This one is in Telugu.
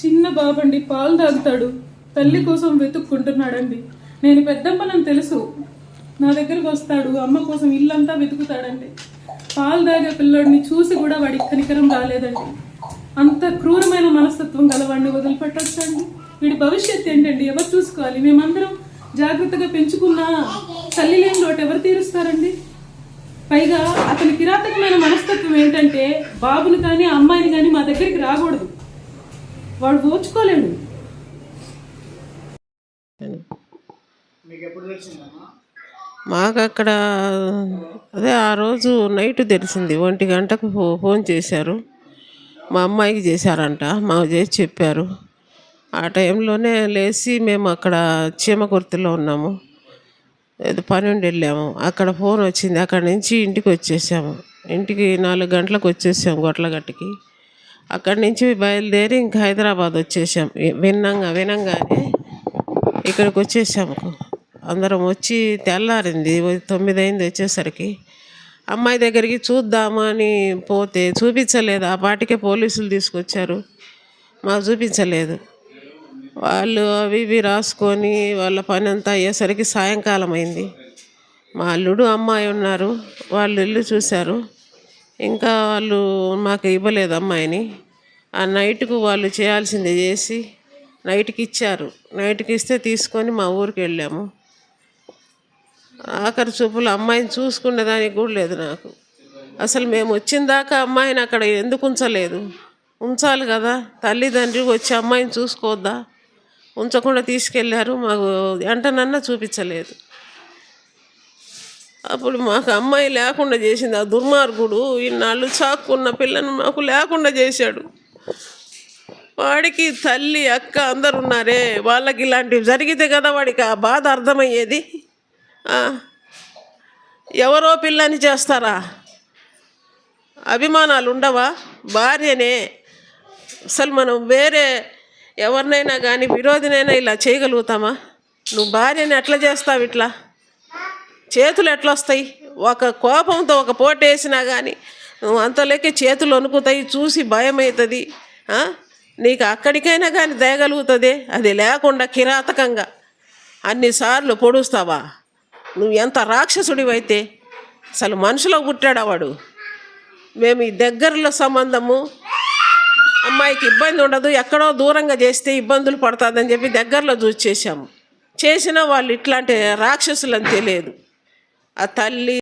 చిన్న బాబండి పాలు తాగుతాడు. తల్లి కోసం వెతుక్కుంటున్నాడండి. నేను పెద్దమ్మనని తెలుసు. నా దగ్గరకు వస్తాడు. అమ్మ కోసం ఇల్లంతా వెతుకుతాడండి. పాలు తాగే పిల్లోడిని చూసి కూడా వాడికి కనికరం రాలేదండి. అంత క్రూరమైన మనస్తత్వం గలవాడిని వదిలిపెట్టొచ్చండి. వీడి భవిష్యత్తు ఏంటండి? ఎవరు చూసుకోవాలి? మేమందరం జాగ్రత్తగా పెంచుకున్న తల్లి లేని లోటు ఎవరు తీరుస్తారండి? పైగా అతని కిరాతకమైన మనస్తత్వం ఏంటంటే బాబుని కానీ అమ్మాయిని కానీ మా దగ్గరికి రాకూడదు. వాడు ఓచుకోలేడు మాకు అక్కడ అదే ఆ రోజు నైట్ తెలిసింది. ఒంటి గంటకు ఫో- ఫోన్ చేశారు. మా అమ్మాయికి చేశారంట. మాకు చేసి చెప్పారు. ఆ టైంలోనే లేచి మేము అక్కడ చీమకుర్తిలో ఉన్నాము. ఏదో పని ఉండి వెళ్ళాము. అక్కడ ఫోన్ వచ్చింది. అక్కడ నుంచి ఇంటికి వచ్చేసాము. ఇంటికి నాలుగు గంటలకు వచ్చేసాము గొట్లగట్టుకి అక్కడి నుంచి బయలుదేరి ఇంకా హైదరాబాద్ వచ్చేసాం. విన్నంగా వినంగానే ఇక్కడికి వచ్చేసాము అందరం వచ్చి తెల్లారింది తొమ్మిది అయింది వచ్చేసరికి. అమ్మాయి దగ్గరికి చూద్దామని పోతే చూపించలేదు. ఆ పాటికే పోలీసులు తీసుకొచ్చారు. మాకు చూపించలేదు. వాళ్ళు అవి ఇవి రాసుకొని వాళ్ళ పని అంతా అయ్యేసరికి సాయంకాలం అయింది. మా అల్లుడు అమ్మాయి ఉన్నారు. వాళ్ళు ఇల్లు చూశారు. ఇంకా వాళ్ళు మాకు ఇవ్వలేదు అమ్మాయిని. ఆ నైట్కు వాళ్ళు చేయాల్సింది చేసి నైట్కి ఇచ్చారు. నైట్కి ఇస్తే తీసుకొని మా ఊరికి వెళ్ళాము. ఆఖరి చూపులు అమ్మాయిని చూసుకునే దానికి కూడా లేదు నాకు. అసలు మేము వచ్చిన దాకా అమ్మాయిని అక్కడ ఎందుకు ఉంచలేదు? ఉంచాలి కదా. తల్లిదండ్రి వచ్చి అమ్మాయిని చూసుకోవద్దా? ఉంచకుండా తీసుకెళ్ళారు మాకు వెంటనన్నా చూపించలేదు. అప్పుడు మాకు అమ్మాయి లేకుండా చేసింది. ఆ దుర్మార్గుడు ఇన్నాళ్ళు చాక్కున్న పిల్లను మాకు లేకుండా చేశాడు. వాడికి తల్లి అక్క అందరు ఉన్నారే వాళ్ళకి ఇలాంటివి జరిగితే కదా వాడికి ఆ బాధ అర్థమయ్యేది? ఎవరో పిల్లని చేస్తారా? అభిమానాలు ఉండవా భార్యనే. అసలు మనం వేరే ఎవరినైనా కానీ విరోధినైనా ఇలా చేయగలుగుతామా? నువ్వు భార్యని ఎట్లా చేస్తావు ఇట్లా? చేతులు ఎట్లా వస్తాయి ఒక కోపంతో ఒక పోటేసినా కానీ నువ్వు అంతలోకి చేతులు వణుకుతాయి చూసి భయం అవుతుంది నీకు అక్కడికైనా కానీ దేగలుగుతుంది? అది లేకుండా కిరాతకంగా అన్నిసార్లు పొడుస్తావా? నువ్వు ఎంత రాక్షసుడివైతే అసలు మనుషులో పుట్టాడా వాడు? మేము ఈ దగ్గరలో సంబంధము అమ్మాయికి ఇబ్బంది ఉండదు ఎక్కడో దూరంగా చేస్తే ఇబ్బందులు పడుతుందని చెప్పి దగ్గరలో చూసి చేశాము. చేసినా వాళ్ళు ఇట్లాంటి రాక్షసులని తెలియదు. ఆ తల్లి